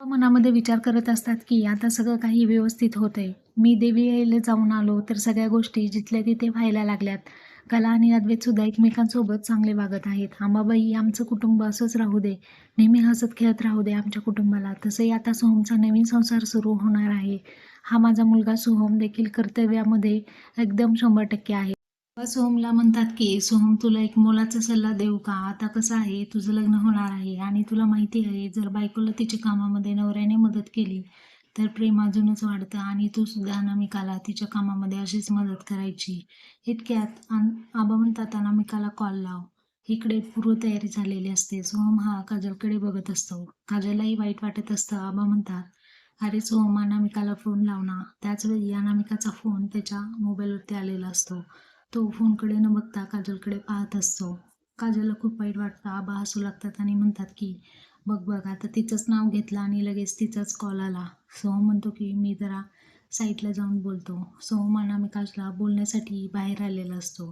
मनामध्ये विचार करत असतात की आता सगळं काही व्यवस्थित होतंय. मी देवी यायला जाऊन आलो तर सगळ्या गोष्टी जिथल्या तिथे व्हायला लागल्यात. कला आणि अद्वैत सुद्धा एकमेकांसोबत चांगले वागत आहेत. आंबाबाई आमचं कुटुंब असंच राहू दे. नेहमी हसत खेळत राहू दे आमच्या कुटुंबाला. तसंही आता सोहमचा नवीन संसार सुरू होणार आहे. हा माझा मुलगा सोहम देखील कर्तव्यामध्ये एकदम शंभर टक्के आहे. सोहमला म्हणतात की सोहम तुला एक मोलाचा सल्ला देऊ का? आता कसं आहे? तुझं लग्न होणार आहे आणि तुला माहिती आहे जर बायकोला तिच्या कामामध्ये नवऱ्याने मदत केली तर प्रेम अजूनच वाढतं आणि तू सुद्धा अनामिकाला तिच्या कामामध्ये अशीच मदत करायची. इतक्यात आबा म्हणतात अनामिकाला कॉल लाव. इकडे पूर्वतयारी झालेली असते. सोहम हा काजलकडे बघत असतो. काजललाही वाईट वाटत असतं. आबा म्हणतात अरे सोहम अनामिकाला फोन लाव ना. त्याचवेळी अनामिकाचा फोन त्याच्या मोबाईलवरती आलेला असतो. तो फोनकडे न बघता काजलकडे पाहत असतो. काजलला खूप वाईट वाटतं. आबा हसू लागतात आणि म्हणतात की बघ बघ आता तिचंच नाव घेतलं आणि लगेच तिचाच कॉल आला. सोहम म्हणतो की मी जरा साईटला जाऊन बोलतो. सोहम काजला बोलण्यासाठी बाहेर आलेला असतो.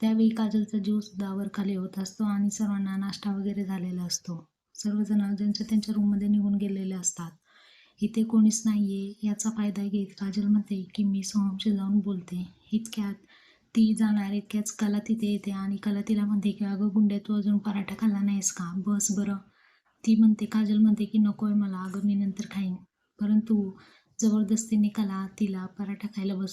त्यावेळी काजलचा जीवसुद्धा वर खाली होत असतो आणि सर्वांना नाश्ता वगैरे झालेला असतो. सर्वजण ज्यांच्या त्यांच्या रूममध्ये निघून गेलेले असतात. इथे कोणीच नाही आहे याचा फायदा घेत काजल म्हणते की मी सोहमशी जाऊन बोलते. इतक्यात ती जाणार इतक्याच कला तिथे येते आणि कला तिला म्हणते की अगं गुंड्या तू अजून पराठा खाल्ला नाहीस का? बस बरं. ती म्हणते काजल म्हणते की नको आहे मला अगं मी नंतर खाईन. परंतु जबरदस्तीने कला तिला पराठा खायला बस